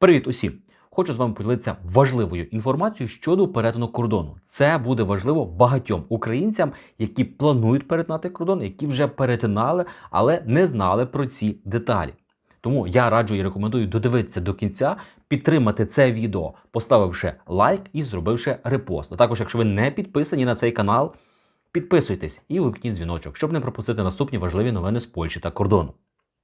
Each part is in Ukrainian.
Привіт усім! Хочу з вами поділитися важливою інформацією щодо перетину кордону. Це буде важливо багатьом українцям, які планують перетинати кордон, які вже перетинали, але не знали про ці деталі. Тому я раджу і рекомендую додивитися до кінця, підтримати це відео, поставивши лайк і зробивши репост. А також, якщо ви не підписані на цей канал, підписуйтесь і вимкніть дзвіночок, щоб не пропустити наступні важливі новини з Польщі та кордону.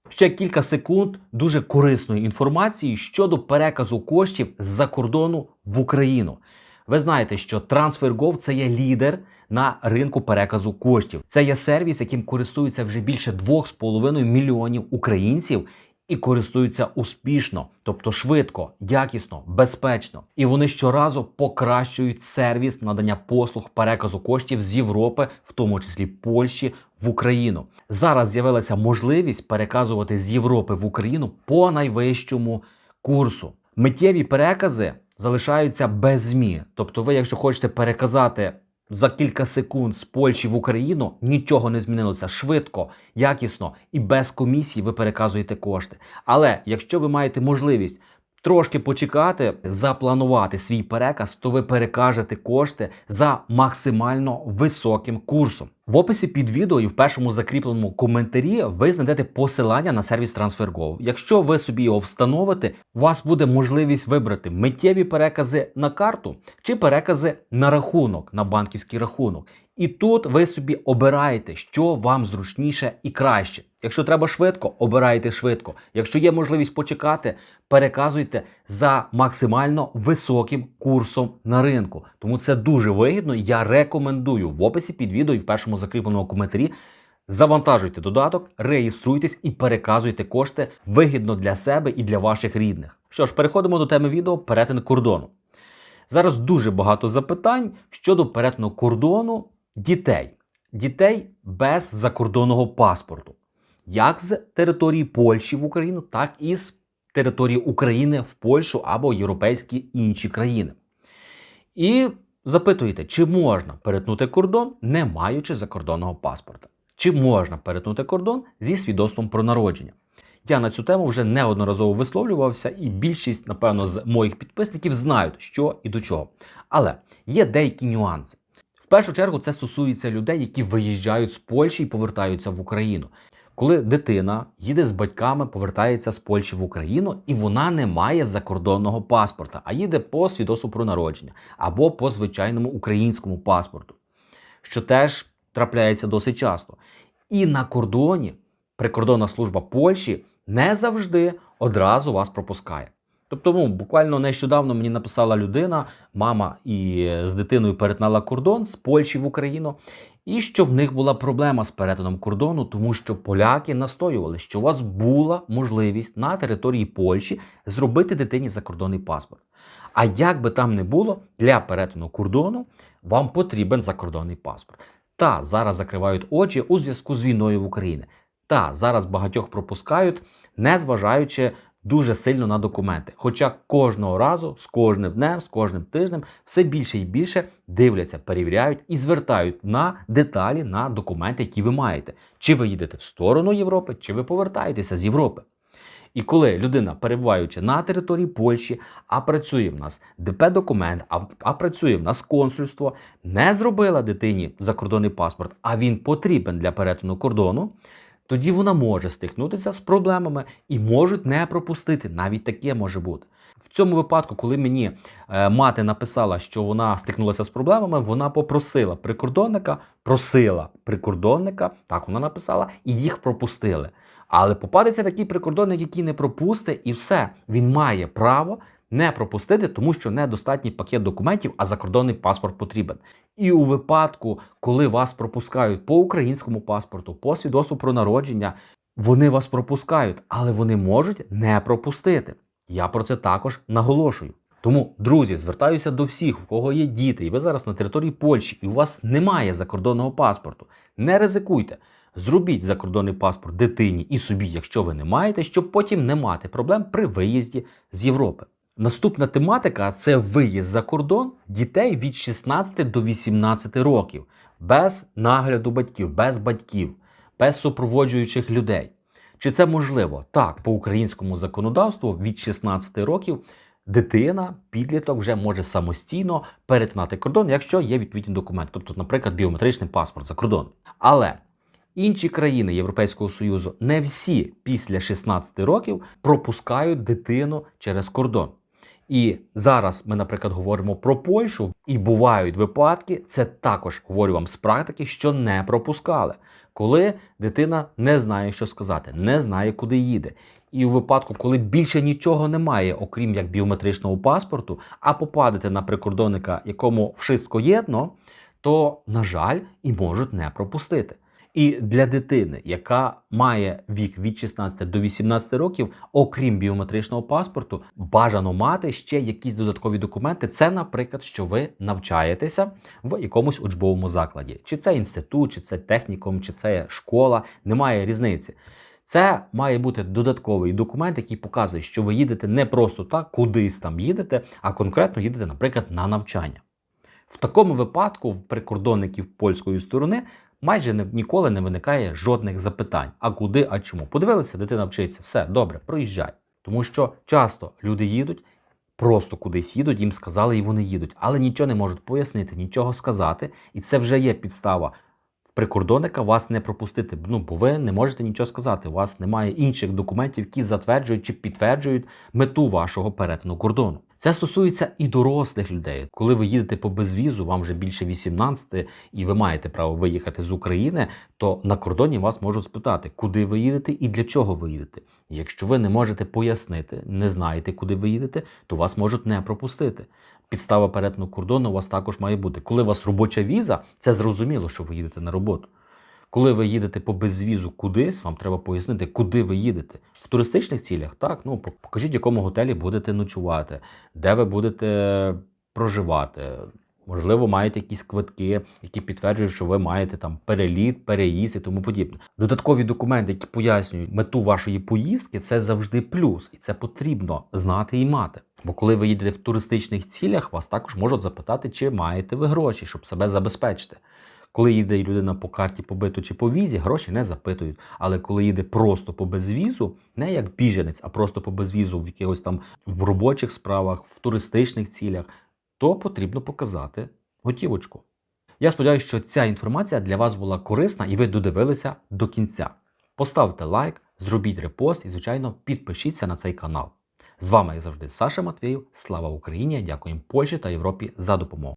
Ще кілька секунд дуже корисної інформації щодо переказу коштів з-за кордону в Україну. Ви знаєте, що TransferGo – це є лідер на ринку переказу коштів. Це є сервіс, яким користуються вже більше 2,5 мільйонів українців і користуються успішно, тобто швидко, якісно, безпечно. І вони щоразу покращують сервіс надання послуг переказу коштів з Європи, в тому числі Польщі, в Україну. Зараз з'явилася можливість переказувати з Європи в Україну по найвищому курсу. Миттєві перекази залишаються без змін. Тобто, ви, якщо хочете переказати за кілька секунд з Польщі в Україну, нічого не змінилося швидко, якісно і без комісії ви переказуєте кошти. Але якщо ви маєте можливість трошки почекати, запланувати свій переказ, то ви перекажете кошти за максимально високим курсом. В описі під відео і в першому закріпленому коментарі ви знайдете посилання на сервіс TransferGo. Якщо ви собі його встановите, у вас буде можливість вибрати миттєві перекази на карту чи перекази на рахунок, на банківський рахунок. І тут ви собі обираєте, що вам зручніше і краще. Якщо треба швидко, обирайте швидко. Якщо є можливість почекати, переказуйте за максимально високим курсом на ринку. Тому це дуже вигідно. Я рекомендую в описі під відео і в першому закріпленому коментарі. Завантажуйте додаток, реєструйтесь і переказуйте кошти вигідно для себе і для ваших рідних. Що ж, переходимо до теми відео перетин кордону. Зараз дуже багато запитань щодо перетину кордону дітей. Дітей без закордонного паспорту. Як з території Польщі в Україну, так і з території України в Польщу або європейські інші країни. І запитуєте, чи можна перетнути кордон, не маючи закордонного паспорта? Чи можна перетнути кордон зі свідоцтвом про народження? Я на цю тему вже неодноразово висловлювався, і більшість, напевно, з моїх підписників знають, що і до чого. Але є деякі нюанси. В першу чергу це стосується людей, які виїжджають з Польщі і повертаються в Україну. Коли дитина їде з батьками, повертається з Польщі в Україну, і вона не має закордонного паспорта, а їде по свідоцтву про народження або по звичайному українському паспорту, що теж трапляється досить часто. І на кордоні прикордонна служба Польщі не завжди одразу вас пропускає. Тобто, ну, буквально нещодавно мені написала людина, мама і з дитиною перетнала кордон з Польщі в Україну, і що в них була проблема з перетином кордону, тому що поляки настоювали, що у вас була можливість на території Польщі зробити дитині закордонний паспорт. А як би там не було, для перетину кордону вам потрібен закордонний паспорт. Та зараз закривають очі у зв'язку з війною в Україні. Та зараз багатьох пропускають, не зважаючи дуже сильно на документи. Хоча кожного разу, з кожним днем, з кожним тижнем, все більше і більше дивляться, перевіряють і звертають на деталі на документи, які ви маєте. Чи ви їдете в сторону Європи, чи ви повертаєтеся з Європи. І коли людина, перебуваючи на території Польщі, а працює в нас ДП-документ, а, а працює в нас консульство, не зробила дитині закордонний паспорт, а він потрібен для перетину кордону, тоді вона може стикнутися з проблемами і можуть не пропустити. Навіть таке може бути. В цьому випадку, коли мені е, мати написала, що вона стикнулася з проблемами, вона попросила прикордонника, просила прикордонника, так вона написала, і їх пропустили. Але попадеться такий прикордонник, який не пропустить, і все. Він має право не пропустити, тому що недостатній пакет документів, а закордонний паспорт потрібен. І у випадку, коли вас пропускають по українському паспорту, по свідоцтву про народження, вони вас пропускають, але вони можуть не пропустити. Я про це також наголошую. Тому, друзі, звертаюся до всіх, в кого є діти, і ви зараз на території Польщі, і у вас немає закордонного паспорту. Не ризикуйте. Зробіть закордонний паспорт дитині і собі, якщо ви не маєте, щоб потім не мати проблем при виїзді з Європи. Наступна тематика це виїзд за кордон дітей від 16 до 18 років, без нагляду батьків, без батьків, без супроводжуючих людей. Чи це можливо? Так, по українському законодавству від 16 років дитина, підліток вже може самостійно перетинати кордон, якщо є відповідні документи, тобто, наприклад, біометричний паспорт за кордон. Але інші країни Європейського Союзу не всі після 16 років пропускають дитину через кордон. І зараз ми, наприклад, говоримо про Польщу, і бувають випадки, це також говорю вам з практики, що не пропускали, коли дитина не знає, що сказати, не знає, куди їде. І у випадку, коли більше нічого немає, окрім як біометричного паспорту, а попадете на прикордонника, якому вшистко єдно, то, на жаль, і можуть не пропустити. І для дитини, яка має вік від 16 до 18 років, окрім біометричного паспорту, бажано мати ще якісь додаткові документи. Це, наприклад, що ви навчаєтеся в якомусь учбовому закладі, чи це інститут, чи це технікум, чи це школа, немає різниці. Це має бути додатковий документ, який показує, що ви їдете не просто так, кудись там їдете, а конкретно їдете, наприклад, на навчання. В такому випадку в прикордонників польської сторони майже ніколи не виникає жодних запитань. А куди, а чому? Подивилися, дитина вчиться, все добре, проїжджай. Тому що часто люди їдуть, просто кудись їдуть, їм сказали, і вони їдуть, але нічого не можуть пояснити, нічого сказати, і це вже є підстава. В прикордонника вас не пропустити, ну бо ви не можете нічого сказати. У вас немає інших документів, які затверджують чи підтверджують мету вашого перетину кордону. Це стосується і дорослих людей. Коли ви їдете по безвізу, вам вже більше 18, і ви маєте право виїхати з України, то на кордоні вас можуть спитати, куди ви їдете і для чого ви їдете. Якщо ви не можете пояснити, не знаєте, куди ви їдете, то вас можуть не пропустити. Підстава перетину кордону у вас також має бути. Коли у вас робоча віза, це зрозуміло, що ви їдете на роботу. Коли ви їдете по безвізу кудись, вам треба пояснити, куди ви їдете. В туристичних цілях, так, ну покажіть, в якому готелі будете ночувати, де ви будете проживати. Можливо, маєте якісь квитки, які підтверджують, що ви маєте там переліт, переїзд і тому подібне. Додаткові документи, які пояснюють мету вашої поїздки, це завжди плюс, і це потрібно знати і мати. Бо коли ви їдете в туристичних цілях, вас також можуть запитати, чи маєте ви гроші, щоб себе забезпечити. Коли їде людина по карті побиту чи по візі, гроші не запитують. Але коли їде просто по безвізу, не як біженець, а просто по безвізу в якихось там в робочих справах, в туристичних цілях, то потрібно показати готівочку. Я сподіваюся, що ця інформація для вас була корисна і ви додивилися до кінця. Поставте лайк, зробіть репост і, звичайно, підпишіться на цей канал. З вами, як завжди, Саша Матвєєв. Слава Україні! Дякуємо Польщі та Європі за допомогу.